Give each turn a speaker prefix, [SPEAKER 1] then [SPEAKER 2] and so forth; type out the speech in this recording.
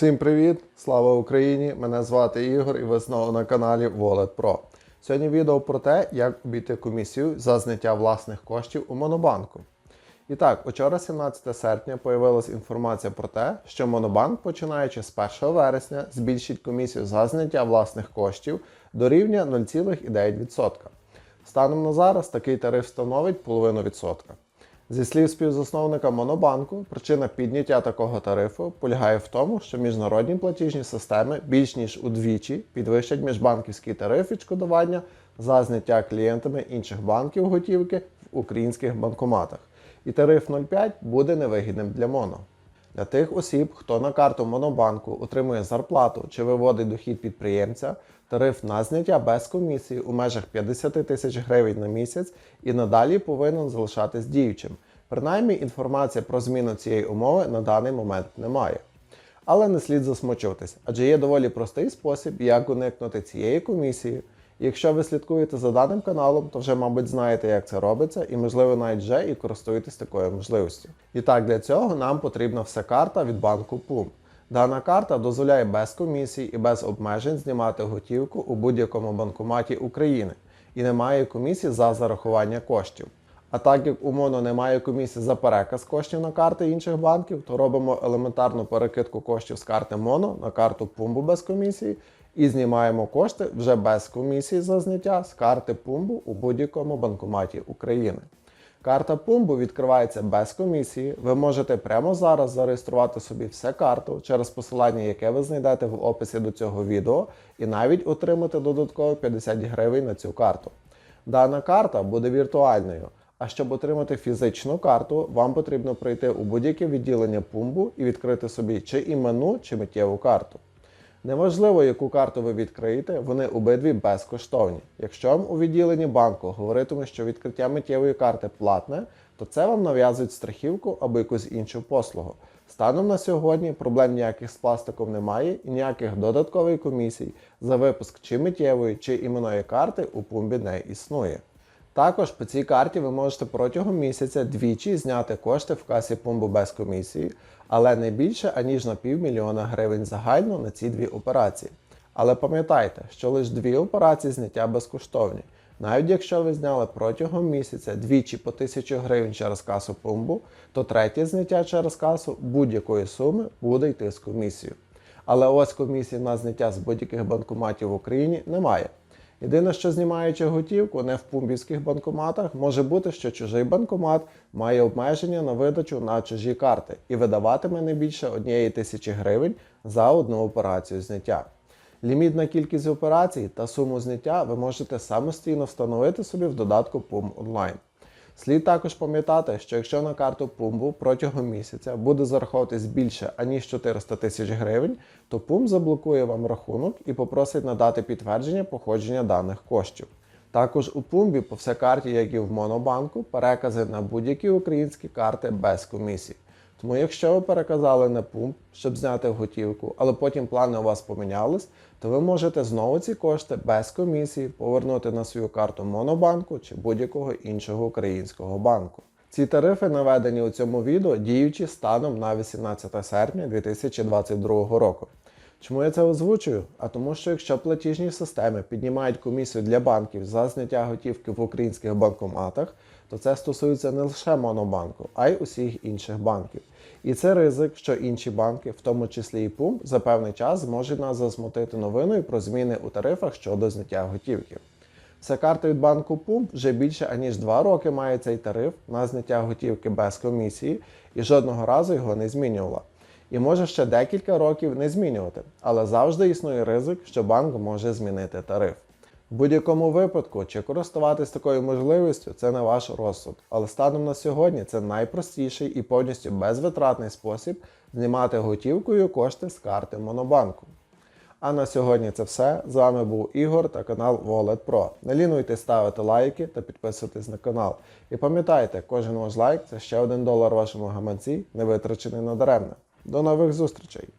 [SPEAKER 1] Всім привіт! Слава Україні! Мене звати Ігор і ви знову на каналі Wallet Pro. Сьогодні відео про те, як обійти комісію за зняття власних коштів у Монобанку. І так, учора, 17 серпня, появилась інформація про те, що Монобанк, починаючи з 1 вересня, збільшить комісію за зняття власних коштів до рівня 0,9%. Станом на зараз такий тариф становить половину відсотка. Зі слів співзасновника Монобанку, причина підняття такого тарифу полягає в тому, що міжнародні платіжні системи більш ніж удвічі підвищать міжбанківський тариф відшкодування за зняття клієнтами інших банків готівки в українських банкоматах. І тариф 0,5 буде невигідним для Моно. Для тих осіб, хто на карту Монобанку отримує зарплату чи виводить дохід підприємця, тариф на зняття без комісії у межах 50 тисяч гривень на місяць і надалі повинен залишатись діючим. Принаймні, інформація про зміну цієї умови на даний момент немає. Але не слід засмучуватись, адже є доволі простий спосіб, як уникнути цієї комісії. Якщо ви слідкуєте за даним каналом, то вже, мабуть, знаєте, як це робиться, і, можливо, навіть вже і користуєтесь такою можливістю. І так, для цього нам потрібна вся карта від банку PUM. Дана карта дозволяє без комісій і без обмежень знімати готівку у будь-якому банкоматі України і немає комісії за зарахування коштів. А так як у МОНО немає комісії за переказ коштів на карти інших банків, то робимо елементарну перекидку коштів з карти МОНО на карту Пумбу без комісії і знімаємо кошти вже без комісії за зняття з карти Пумбу у будь-якому банкоматі України. Карта Пумбу відкривається без комісії. Ви можете прямо зараз зареєструвати собі все карту через посилання, яке ви знайдете в описі до цього відео, і навіть отримати додатково 50 гривень на цю карту. Дана карта буде віртуальною. А щоб отримати фізичну карту, вам потрібно прийти у будь-яке відділення Пумбу і відкрити собі чи іменну, чи миттєву карту. Неважливо, яку карту ви відкриєте, вони обидві безкоштовні. Якщо вам у відділенні банку говоритиме, що відкриття миттєвої карти платне, то це вам нав'язують страхівку або якусь іншу послугу. Станом на сьогодні проблем ніяких з пластиком немає і ніяких додаткових комісій за випуск чи миттєвої, чи іменної карти у пумбі не існує. Також по цій карті ви можете протягом місяця двічі зняти кошти в касі Пумбу без комісії, але не більше аніж на півмільйона гривень загально на ці дві операції. Але пам'ятайте, що лише дві операції зняття безкоштовні. Навіть якщо ви зняли протягом місяця двічі по 1000 гривень через касу Пумбу, то третє зняття через касу будь-якої суми буде йти з комісією. Але ось комісії на зняття з будь-яких банкоматів в Україні немає. Єдине, що знімаючи готівку не в пумбівських банкоматах, може бути, що чужий банкомат має обмеження на видачу на чужі карти і видаватиме не більше однієї тисячі гривень за одну операцію зняття. Лімітна кількість операцій та суму зняття ви можете самостійно встановити собі в додатку PUM Online. Слід також пам'ятати, що якщо на карту Пумбу протягом місяця буде зараховуватись більше аніж 400 тисяч гривень, то Пум заблокує вам рахунок і попросить надати підтвердження походження даних коштів. Також у Пумбі по всій карті, як і в Монобанку, перекази на будь-які українські карти без комісії. Тому якщо ви переказали на пункт, щоб зняти готівку, але потім плани у вас помінялись, то ви можете знову ці кошти без комісії повернути на свою карту Монобанку чи будь-якого іншого українського банку. Ці тарифи наведені у цьому відео діючі станом на 18 серпня 2022 року. Чому я це озвучую? А тому, що якщо платіжні системи піднімають комісію для банків за зняття готівки в українських банкоматах, то це стосується не лише Монобанку, а й усіх інших банків. І це ризик, що інші банки, в тому числі і ПУМ, за певний час зможуть нас засмутити новиною про зміни у тарифах щодо зняття готівки. Вся карта від банку ПУМ вже більше аніж 2 роки має цей тариф на зняття готівки без комісії і жодного разу його не змінювала. І може ще декілька років не змінювати, але завжди існує ризик, що банк може змінити тариф. В будь-якому випадку, чи користуватись такою можливістю, це не ваш розсуд. Але станом на сьогодні це найпростіший і повністю безвитратний спосіб знімати готівкою кошти з карти Монобанку. А на сьогодні це все. З вами був Ігор та канал Wallet Pro. Не лінуйтесь ставити лайки та підписуватись на канал. І пам'ятайте, кожен ваш лайк це ще один долар вашому гаманці, не витрачений надаремно. До нових зустрічей!